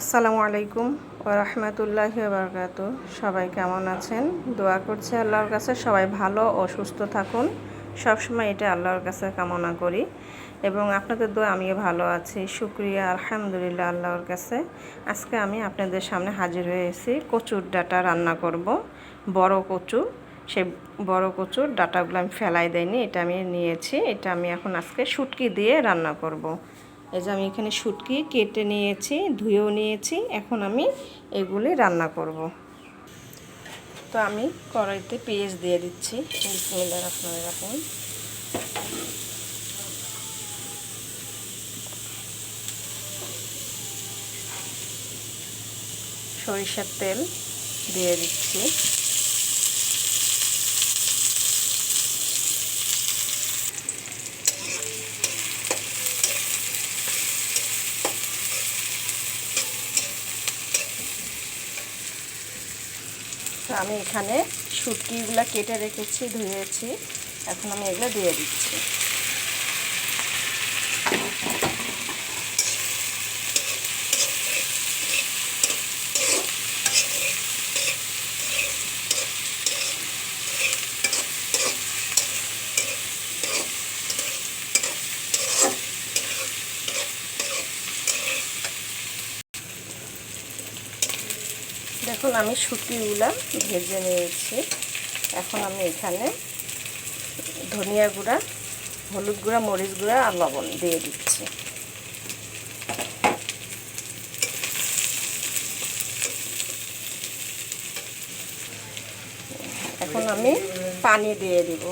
আসসালামু আলাইকুম ওরহমতুল্লাহি বারকাত সবাই কেমন আছেন? দোয়া করছি আল্লাহর কাছে, সবাই ভালো ও সুস্থ থাকুন। সবসময় এটা আল্লাহর কাছে কামনা করি এবং আপনাদের দোয়া আমিও ভালো আছি। শুক্রিয়া, আলহামদুলিল্লাহ আল্লাহর কাছে। আজকে আমি আপনাদের সামনে হাজির হয়েছি, কচুর ডাটা রান্না করব। বড় কচু, সেই বড় কচুর ডাটাগুলো আমি ফেলাই দেয়নি এটা আমি নিয়েছি। এটা আমি এখন আজকে শুটকি দিয়ে রান্না করব। এই যে আমি এখানে শুটকি কেটে নিয়েছি, ধুয়েও নিয়েছি, এখন আমি এগুলি রান্না করব। তো আমি কড়াইতে পেঁয়াজ দিয়ে দিচ্ছি, বিসমিল্লাহ রহমান রাখুন সরিষার তেল দিয়ে দিচ্ছি আমি এখানে শুটকিগুলো কেটে রেখেছি ধুয়েছি। এখন আমি এগুলো দিয়ে দিচ্ছি। দেখুন, আমি শুটকিগুলো ভেজে নিয়েছি। এখন আমি এখানে ধনিয়া গুঁড়া, হলুদ গুঁড়া, মরিচ গুঁড়া আর লবণ দিয়ে দিচ্ছি। এখন আমি পানি দিয়ে দিব।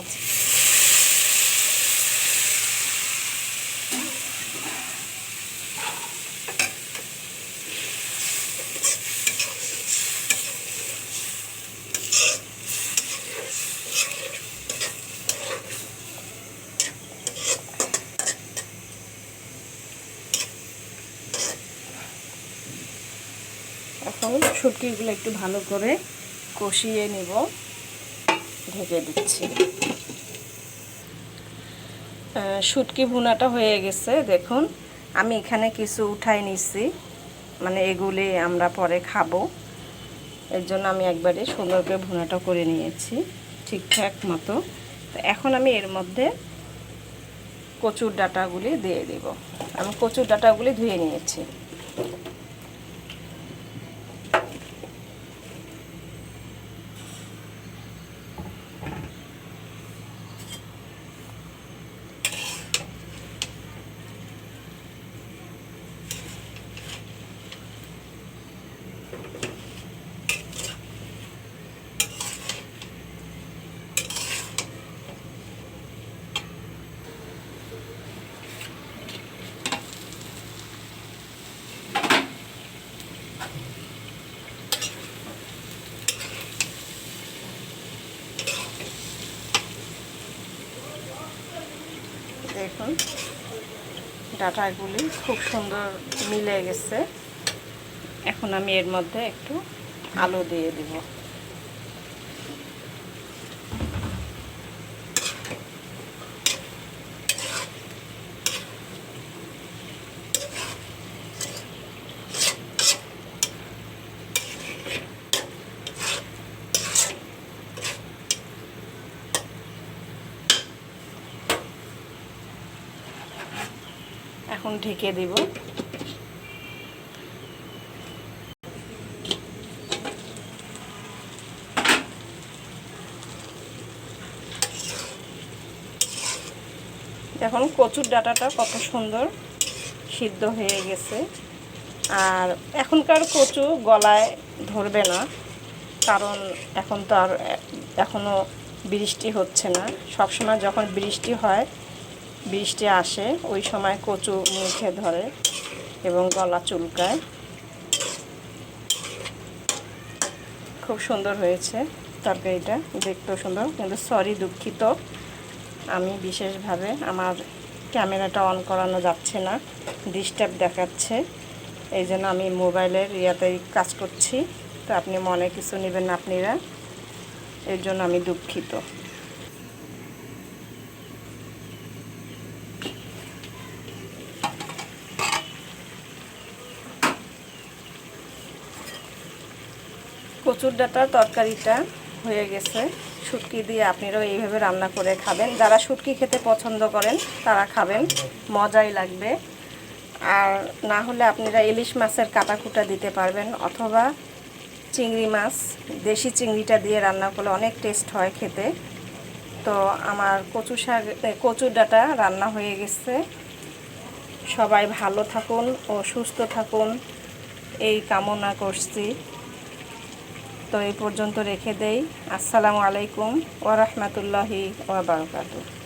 এখন শুটকিগুলো একটু ভালো করে কষিয়ে নিব। ঢেকে দিচ্ছি। শুটকি ভুনাটা হয়ে গেছে, দেখুন। আমি এখানে কিছু উঠাই নিছি। মানে এগুলি আমরা পরে খাব। এর জন্য আমি একবারে সুন্দর করে ভুনাটা করে নিয়েছি, ঠিকঠাক মতো। তো এখন আমি এর মধ্যে কচুর ডাটাগুলি দিয়ে দিব। আমি কচুর ডাটাগুলি ধুয়ে নিয়েছি। দেখুন ডাটাগুলি খুব সুন্দর মিলে গেছে। এখন আমি এর মধ্যে একটু আলু দিয়ে দিব। এখন ঢেকে দিব। এখন কচুর ডাটাটা কত সুন্দর সিদ্ধ হয়ে গেছে। আর এখনকার কচু গলায় ধরবে না, কারণ এখন তো আর এখনও বৃষ্টি হচ্ছে না। সবসময় যখন বৃষ্টি হয় বৃষ্টি আসে, ওই সময় কচু মুখে ধরে এবং গলা চুলকায়। খুব সুন্দর হয়েছে তরকারিটা, দেখতেও সুন্দর, কিন্তু সরি দুঃখিত। আমি বিশেষভাবে আমার ক্যামেরাটা অন করানো যাচ্ছে না ডিস্টার্ব দেখাচ্ছে। এই জন্য আমি মোবাইলের ইয়াতেই কাজ করছি, তো আপনি মনে কিছু নেবেন আপনারা, এর জন্য আমি দুঃখিত। কচুর ডাঁটার তরকারিটা হয়ে গেছে। শুটকি দিয়ে আপনারাও এইভাবে রান্না করে খাবেন। যারা শুটকি খেতে পছন্দ করেন, তারা খাবেন। মজাই লাগবে। আর না হলে আপনারা ইলিশ মাছের কাটাকুটা দিতে পারবেন, অথবা চিংড়ি মাছ, দেশি চিংড়িটা দিয়ে রান্না করলে অনেক টেস্ট হয় খেতে। তো আমার কচু শাক কচুর ডাঁটা রান্না হয়ে গেছে। সবাই ভালো থাকুন ও সুস্থ থাকুন। এই কামনা করছি। তো এই পর্যন্ত রেখে দেই। আসসালামু আলাইকুম ওরহমতুল্লাহি ওবরাকাতুহ